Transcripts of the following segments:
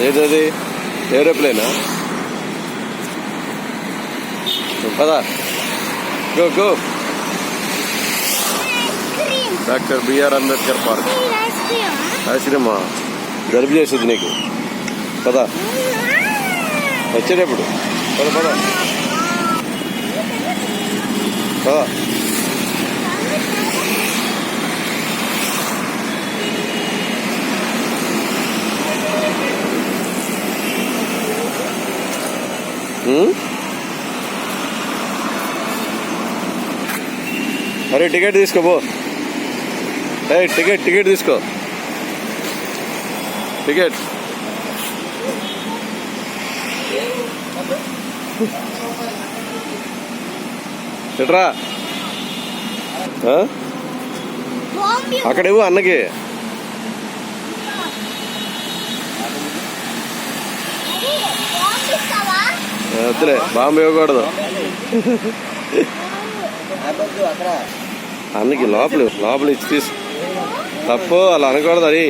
ఏదది? ఏరోప్లేనా? పదా. Go go doctor B R Ambedkar park ఆశ్రమా జలుబు చేస్తుంది నీకు. పదా. వచ్చేటప్పుడు. పద పద. పదా. అరే టికెట్ తీసుకోబో అరే టికెట్ టికెట్ తీసుకో. టికెట్. ఎట్రా? ఆ? అక్కడ ఇవ్వు అన్నకి. వద్దులే బాంబు ఇవ్వకూడదు. అన్నకి లోపల లోపల ఇచ్చి తీసు. తప్పు అలా అనకూడదు అది.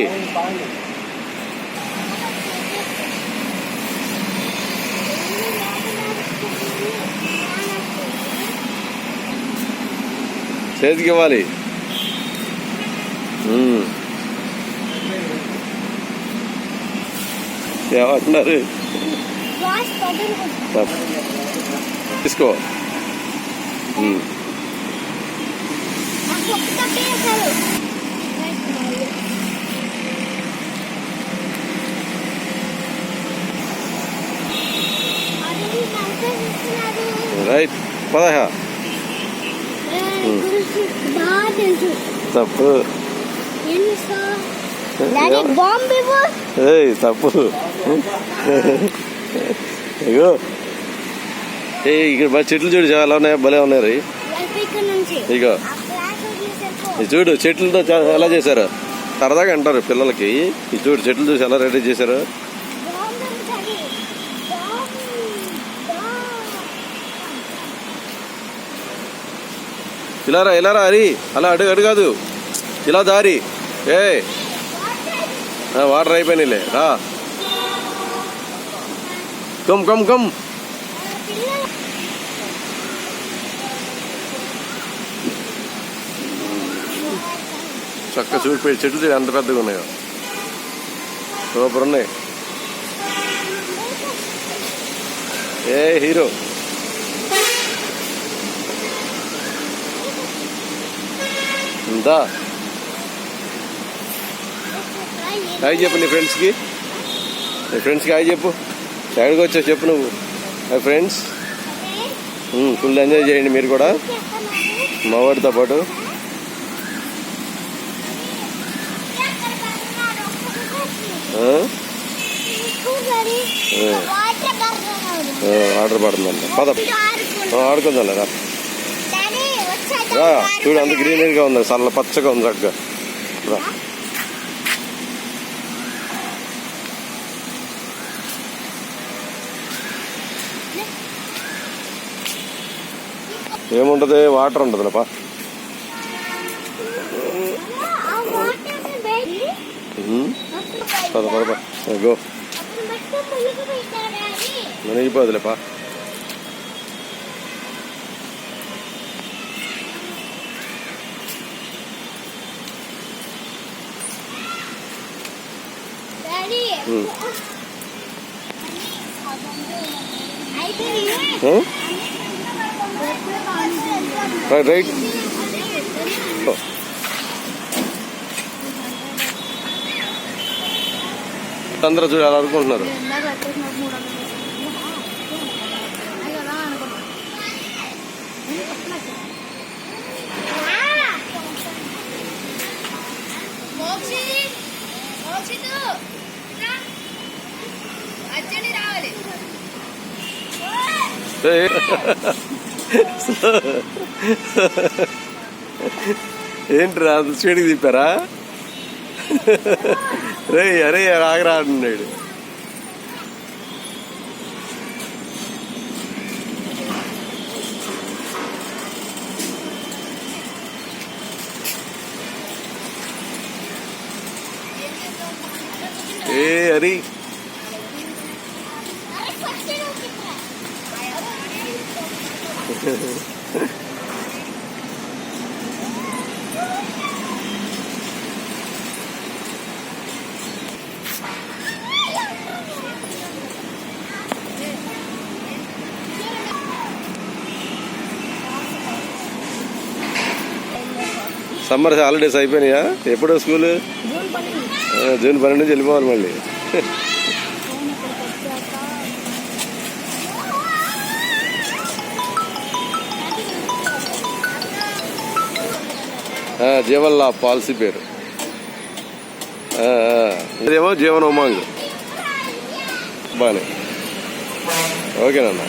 చేతికి ఇవ్వాలి. ఏమంటున్నారు? తప్పు. తీసుకో. రైట్ పదహా తప్పు తప్పు అయ్యో ఏ ఇక్కడ చెట్లు చూడు చాలా ఉన్నాయి? భలే ఉన్నాయి ఇగో. చూడు చెట్లతో ఎలా చేశారు? సరదాగా అంటారు పిల్లలకి. ఇది చూడు చెట్లు చూసి ఎలా రెడీ చేశారు? ఇలారా ఇలారా హరి అలా అడుగు అడు కాదు. ఇలా దారి. ఏ వాటర్ అయిపోయినాయిలే. రా. కమ్ కమ్ కమ్ చక్క చూడిపోయి చెట్లు చూడు ఎంత పెద్దగా ఉన్నాయో సూపర్ ఉన్నాయి ఏ హీరో ఇందా హాయ్ చెప్పు నీ ఫ్రెండ్స్కి నీ ఫ్రెండ్స్కి హాయ్ చెప్పు ఎక్కడికి వచ్చావు చెప్పు నువ్వు. ఫ్రెండ్స్ ఫుల్ ఎంజాయ్ చేయండి మీరు కూడా. మా వాడితో పాటు. ఆ? ఆ, ఆర్డర్ పడుతుందంట పద. ఆ, ఆడుకుందాం రా. చూడు అంత గ్రీనరీగా ఉంది. చల్ల పచ్చగా ఉంది చక్కగా రా. ఏముంటది? వాటర్ ఉంటుంది లేపా పద పద గో. మునిగిపోదులేపా ఉమ్. Right right. అందరూ చూడు అలా అనుకుంటున్నారు రావాలి. ఏంట్రా అంత స్పీడ్కి తిప్పారా? రే అరే ఆగరా అంటున్నాడు ఏ హరి సమ్మర్ హాలిడేస్ అయిపోయినాయా? ఎప్పుడో స్కూల్? జూన్ పన్నెండు నుంచి వెళ్ళిపోవాలి మళ్ళీ. జీవన్లా పాలసీ పేరు. ఇదేమో జీవన ఉమాంగ్ బాగానే ఓకేనన్నా